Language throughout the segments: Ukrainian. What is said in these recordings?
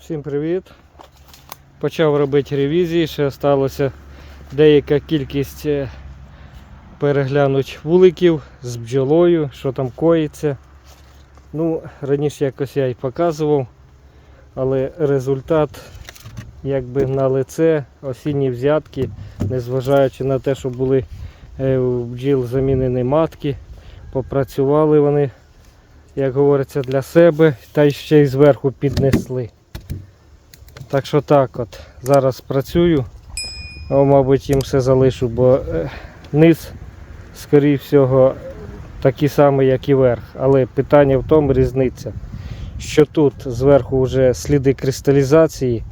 Всім привіт! Почав робити ревізії, ще залишилося деяка кількість е, переглянуть вуликів з бджолою, що там коїться. Ну, раніше якось я й показував, але результат якби на лице, осінні взятки, незважаючи на те, що були е, у бджіл замінені матки, попрацювали вони, як говориться, для себе, та ще й зверху піднесли. Так що так от. Зараз працюю. О, мабуть, їм все залишу, бо е, низ, скоріше всього, такий самий, як і верх. Але питання в тому різниця, що тут зверху вже сліди кристалізації,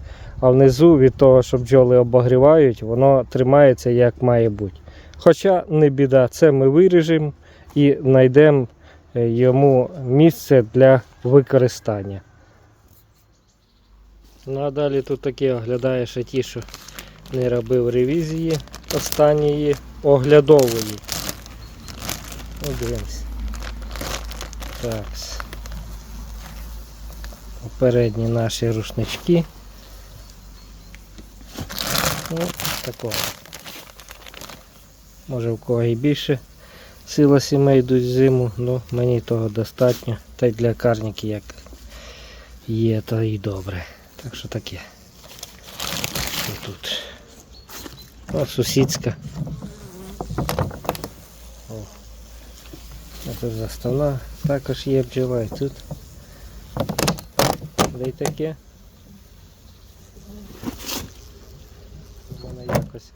а внизу від того, що бджоли обогрівають, воно тримається як має бути. Хоча не біда, це ми виріжемо і знайдемо е, йому місце для використання. Ну а далі тут такі оглядаєш і ті, що не робив ревізії останньої оглядової. Ну. Так. Попередні наші рушнички. Ну, такого. Може в кого і більше сила сімей йдуть зиму, ну мені того достатньо. Та й для карників як є, то і добре. Так що таке. Що тут? О, сусідська. О. Тут заставна. Також є бджола і тут. Де й таке. Вона якось.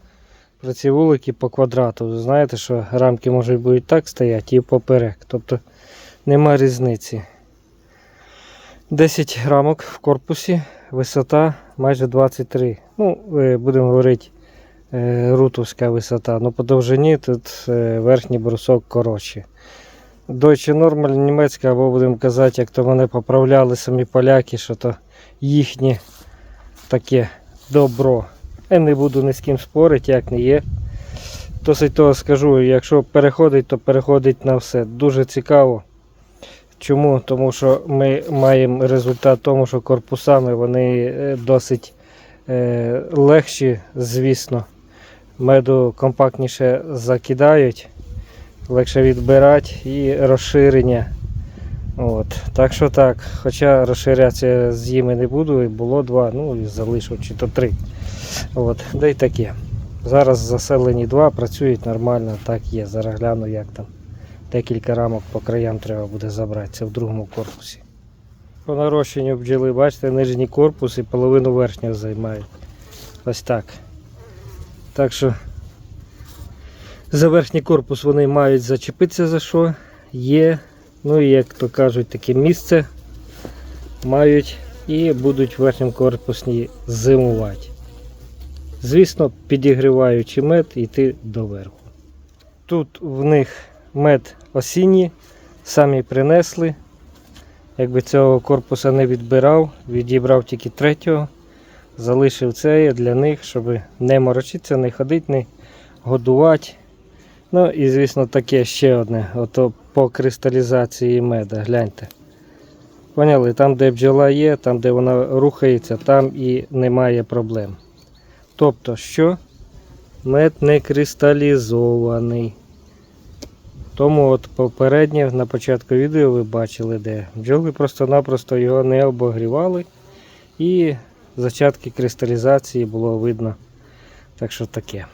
Ці вулики по квадрату. Знаєте, що рамки можуть бути так стояти і поперек. Тобто нема різниці. 10 рамок в корпусі, висота майже 23. Ну, е, будемо говорити, е, рутовська висота. Ну, по довжині тут е, верхній брусок коротший. Deutsche Normal німецька, або будемо казати, як то мене поправляли самі поляки, що то їхнє таке добро. Я не буду ні з ким спорити, як не є. Досить того скажу, якщо переходить, то переходить на все. Дуже цікаво. Чому? Тому що ми маємо результат в тому, що корпусами вони е, досить е, легші, звісно. Меду компактніше закидають, легше відбирати і розширення. От. Так що так, хоча розширятися з ними не буду, і було два, ну і залишив чи то три. От. Да й таке. Зараз заселені два, працюють нормально, так є. Зараз гляну, як там. Декілька рамок по краям треба буде забрати. Це в другому корпусі. По нарощенню бджоли, бачите, нижній корпус і половину верхнього займають. Ось так. Так що за верхній корпус вони мають зачепитися за що. Є. Ну і як то кажуть, таке місце мають і будуть в верхньому корпусі зимувати. Звісно, підігріваючи мед, йти доверху. Тут в них мед осінній, самі принесли. Якби цього корпуса не відбирав, відібрав тільки третього, залишив це для них, щоб не морочитися, не ходити, не годувати. Ну і звісно таке ще одне, ото по кристалізації меда, гляньте. Поняли, там де бджола є, там де вона рухається, там і немає проблем. Тобто, що мед не кристалізований. Тому от попередньо на початку відео ви бачили, де бджоли просто-напросто його не обогрівали і зачатки кристалізації було видно. Так що таке.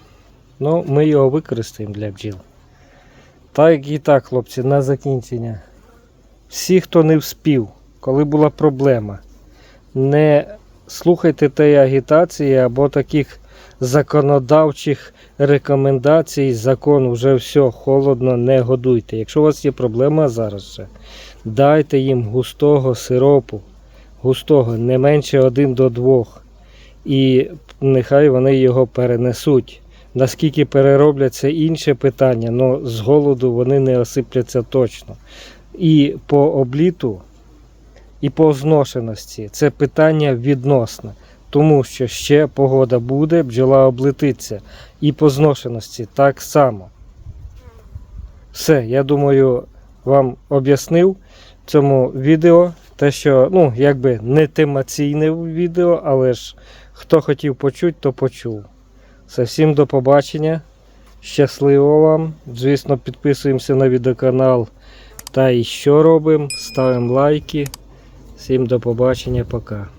Ну, ми його використаємо для бджіл. Так і так, хлопці, на закінчення. Всі, хто не вспів, коли була проблема, не слухайте тієї агітації або таких законодавчих рекомендацій, закон вже все, холодно, не годуйте. Якщо у вас є проблема зараз ще, дайте їм густого сиропу, густого, не менше 1 до 2. І нехай вони його перенесуть. Наскільки перероблять це інше питання, але з голоду вони не осипляться точно. І по обліту, і по зношеності це питання відносне. Тому що ще погода буде, бджола облетиться. І по зношеності так само. Все, я думаю, вам об'яснив в цьому відео те, що ну, якби не темаційне відео, але ж хто хотів почути, то почув. Все, всім до побачення. Щасливо вам. Звісно, підписуємося на відеоканал. Та і що робимо? Ставимо лайки. Всім до побачення, пока.